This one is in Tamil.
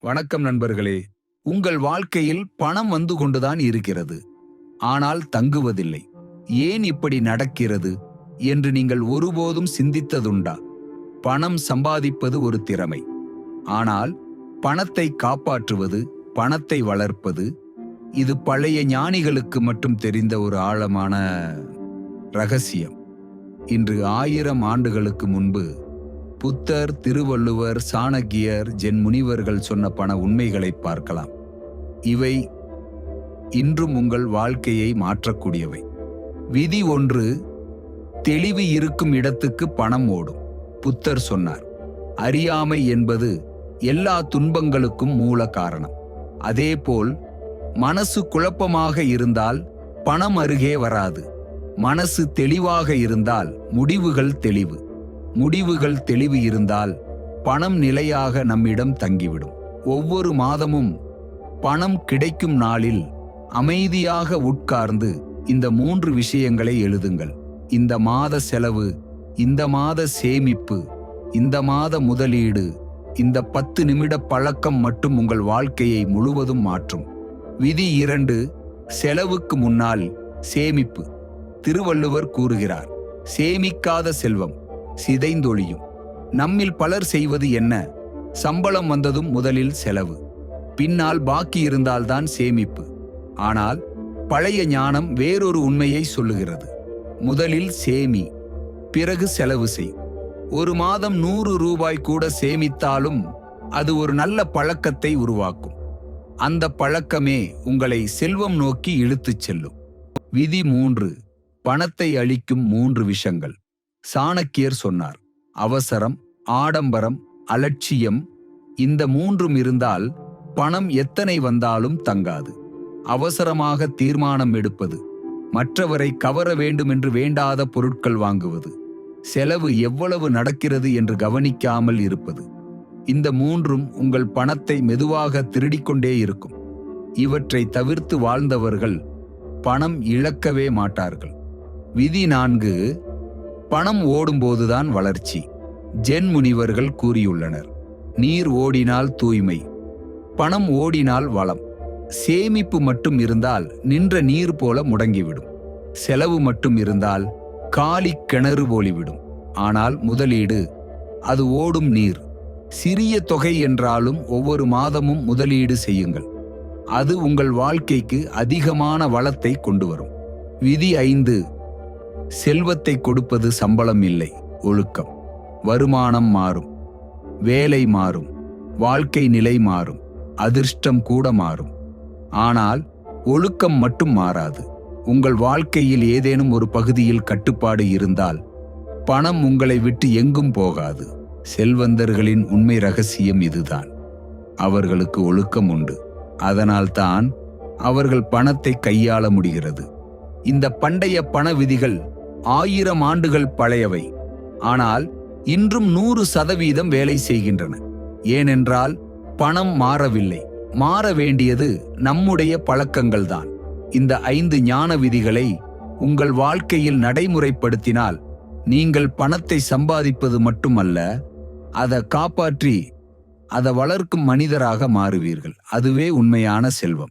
வணக்கம் நண்பர்களே. உங்கள் வாழ்க்கையில் பணம் வந்து கொண்டுதான் இருக்கிறது. ஆனால் தங்குவதில்லை. ஏன் இப்படி நடக்கிறது? என்று நீங்கள் ஒருபோதும் சிந்தித்ததுண்டா? பணம் சம்பாதிப்பது ஒரு திறமை. ஆனால் பணத்தை காப்பாற்றுவது பணத்தை வளர்ப்பது இது பழைய ஞானிகளுக்கு மட்டும் தெரிந்த ஒரு ஆழமான ரகசியம். இன்று ஆயிரம் ஆண்டுகளுக்கு முன்பு புத்தர் திருவள்ளுவர் சாணக்கியர் ஜென் முனிவர்கள் சொன்ன பண உண்மைகளை பார்க்கலாம். இவை இன்றும் உங்கள் வாழ்க்கையை மாற்றக்கூடியவை. விதி ஒன்று தெளிவு இருக்கும் இடத்துக்கு பணம் ஓடும் புத்தர் சொன்னார். அறியாமை என்பது எல்லா துன்பங்களுக்கும் மூல காரணம். அதேபோல் மனசு குழப்பமாக இருந்தால் பணம் அருகே வராது. மனசு தெளிவாக இருந்தால் முடிவுகள் தெளிவு. முடிவுகள் தெளிவு இருந்தால் பணம் நிலையாக நம்மிடம் தங்கிவிடும். ஒவ்வொரு மாதமும் பணம் கிடைக்கும் நாளில் அமைதியாக உட்கார்ந்து இந்த மூன்று விஷயங்களை எழுதுங்கள். இந்த மாத செலவு இந்த மாத சேமிப்பு இந்த மாத முதலீடு இந்த பத்து நிமிட பழக்கம் மட்டும் உங்கள் வாழ்க்கையை முழுவதும் மாற்றும். விதி இரண்டு செலவுக்கு முன்னால் சேமிப்பு. திருவள்ளுவர் கூறுகிறார் சேமிக்காத செல்வம் சிதைந்தொழியும். நம்மில் பலர் செய்வது என்ன? சம்பளம் வந்ததும் முதலில் செலவு. பின்னால் பாக்கி இருந்தால்தான் சேமிப்பு. ஆனால் பழைய ஞானம் வேறொரு உண்மையை சொல்லுகிறது. முதலில் சேமி பிறகு செலவு செய். ஒரு மாதம் நூறு ரூபாய் கூட சேமித்தாலும் அது ஒரு நல்ல பழக்கத்தை உருவாக்கும். அந்த பழக்கமே உங்களை செல்வம் நோக்கி இழுத்துச் செல்லும். விதி மூன்று பணத்தை அளிக்கும் மூன்று விஷங்கள். சாணக்கியர் சொன்னார் அவசரம் ஆடம்பரம் அலட்சியம் இந்த மூன்றும் இருந்தால் பணம் எத்தனை வந்தாலும் தங்காது. அவசரமாக தீர்மானம் எடுப்பது மற்றவரை கவர வேண்டுமென்று வேண்டாத பொருட்கள் வாங்குவது செலவு எவ்வளவு நடக்கிறது என்று கவனிக்காமல் இருப்பது. இந்த மூன்றும் உங்கள் பணத்தை மெதுவாக திருடிக்கொண்டே இருக்கும். இவற்றை தவிர்த்து வாழ்ந்தவர்கள் பணம் இழக்கவே மாட்டார்கள். விதி நான்கு பணம் ஓடும்போதுதான் வளர்ச்சி. ஜென் முனிவர்கள் கூறியுள்ளனர் நீர் ஓடினால் தூய்மை பணம் ஓடினால் வளம். சேமிப்பு மட்டும் இருந்தால் நின்ற நீர் போல முடங்கிவிடும். செலவு மட்டும் இருந்தால் காலி கிணறு போலிவிடும். ஆனால் முதலீடு அது ஓடும் நீர். சிறிய தொகை என்றாலும் ஒவ்வொரு மாதமும் முதலீடு செய்யுங்கள். அது உங்கள் வாழ்க்கைக்கு அதிகமான வளத்தை கொண்டு வரும். விதி ஐந்து செல்வத்தை கொடுப்பது சம்பளம் இல்லை ஒழுக்கம். வருமானம் மாறும் வேலை மாறும் வாழ்க்கை நிலை மாறும் அதிர்ஷ்டம் கூட மாறும். ஆனால் ஒழுக்கம் மட்டும் மாறாது. உங்கள் வாழ்க்கையில் ஏதேனும் ஒரு பகுதியில் கட்டுப்பாடு இருந்தால் பணம் உங்களை விட்டு எங்கும் போகாது. செல்வந்தர்களின் உண்மை ரகசியம் இதுதான். அவர்களுக்கு ஒழுக்கம் உண்டு. அதனால்தான் அவர்கள் பணத்தை கையாள முடிகிறது. இந்த பண்டைய பண விதிகள் ஆயிரம் ஆண்டுகள் பழையவை. ஆனால் இன்றும் நூறு சதவீதம் வேலை செய்கின்றன. ஏனென்றால் பணம் மாறவில்லை. மாற வேண்டியது நம்முடைய பழக்கங்கள்தான். இந்த ஐந்து ஞான விதிகளை உங்கள் வாழ்க்கையில் நடைமுறைப்படுத்தினால் நீங்கள் பணத்தை சம்பாதிப்பது மட்டுமல்ல அதை காப்பாற்றி அதை வளர்க்கும் மனிதராக மாறுவீர்கள். அதுவே உண்மையான செல்வம்.